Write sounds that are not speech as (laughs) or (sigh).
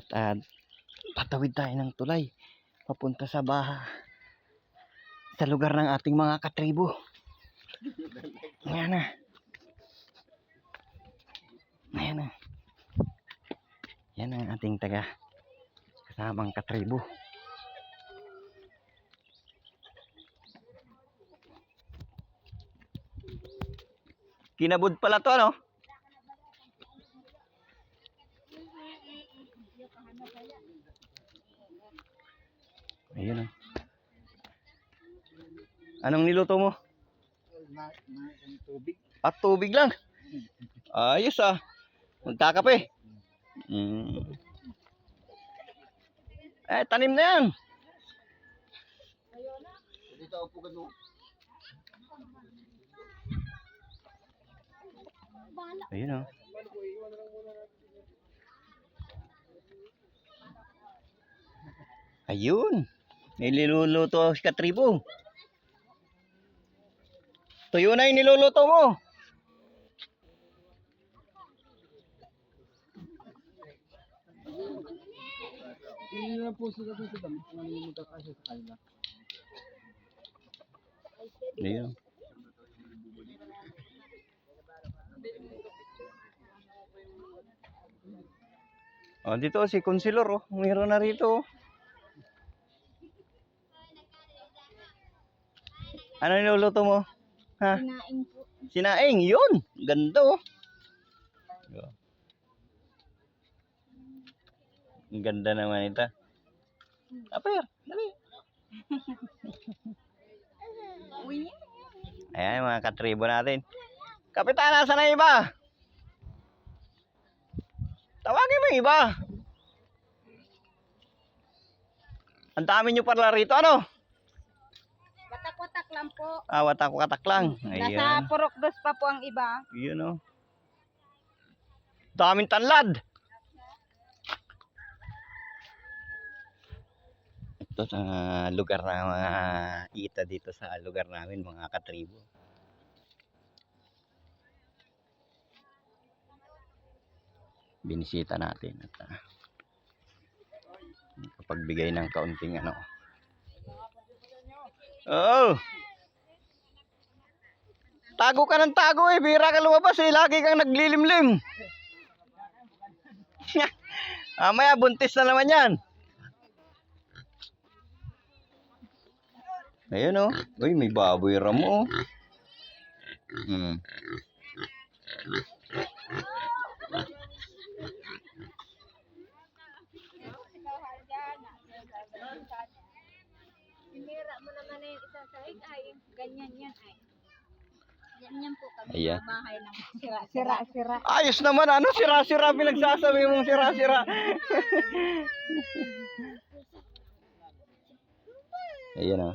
At ah, patawid tayo ng tulay. Papunta sa baha. Sa lugar ng ating mga katribo. Ayan na. Ayan na. Yan ang ating taga kasamang katribo. Kinabud pala to, ano? Ayun oh. Anong niluto mo? Na, na, tubig. At tubig lang. Ayos ah. Magkakape. Mm. Eh, tanim na yan. Dito ako gano. Ayun oh. Ayun. Niluluto si Katribo. Tuyo na yung niluluto mo. Hindi. Ayun. Oh, dito si Consilor oh. Meron na rito. oh. Ano niluluto mo? Ha? Kinain po. Sinaing, yun. Ganda oh. Ang ganda naman ito. Aper, dali. (laughs) Ayan, mga katribo natin. Kapitan, nasa na iba? Tawagin mo iba. Ang dami nyo pala rito, ano? Lang po. Ah, watak katak lang. Nasa Ayan. purok dos pa po ang iba. Yun oh. Daming tanlad. Ito sa lugar ng mga ita dito sa lugar namin, mga katribo. Binisita natin at ah, kapagbigay ng kaunting ano. Oh! Tago ka ng tago eh. Bira ka lumabas eh. Lagi kang naglilimlim. (laughs) Mamaya buntis na naman yan. Ayun oh. Uy, may baboy ram oh. Hmm. Sinira mo naman na yung ay ganyan yan ay. Ganyan po kami Ayan. sa bahay ng sira, sira, sira. Ayos naman. Ano sira-sira pinagsasabi mong sira-sira. (laughs) Ayan oh.